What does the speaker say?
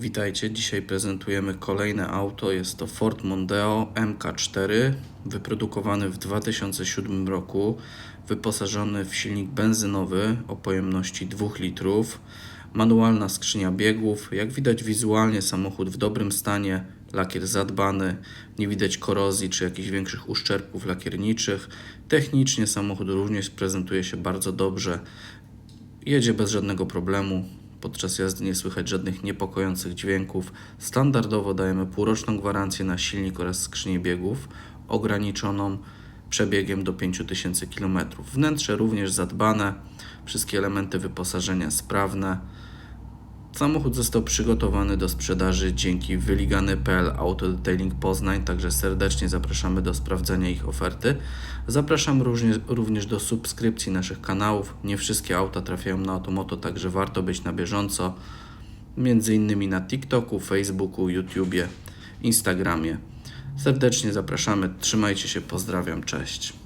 Witajcie, dzisiaj prezentujemy kolejne auto. Jest to Ford Mondeo MK4, wyprodukowany w 2007 roku, wyposażony w silnik benzynowy o pojemności 2 litrów, manualna skrzynia biegów. Jak widać wizualnie samochód w dobrym stanie, lakier zadbany, nie widać korozji czy jakichś większych uszczerbków lakierniczych. Technicznie samochód również prezentuje się bardzo dobrze. Jedzie bez żadnego problemu. Podczas jazdy nie słychać żadnych niepokojących dźwięków. Standardowo dajemy półroczną gwarancję na silnik oraz skrzynię biegów, ograniczoną przebiegiem do 5000 km. Wnętrze również zadbane, wszystkie elementy wyposażenia sprawne. Samochód został przygotowany do sprzedaży dzięki wyligany.pl Autodetailing Poznań, także serdecznie zapraszamy do sprawdzenia ich oferty. Zapraszam również, również do subskrypcji naszych kanałów. Nie wszystkie auta trafiają na Automoto, także warto być na bieżąco. Między innymi na TikToku, Facebooku, YouTubie, Instagramie. Serdecznie zapraszamy. Trzymajcie się, pozdrawiam, cześć.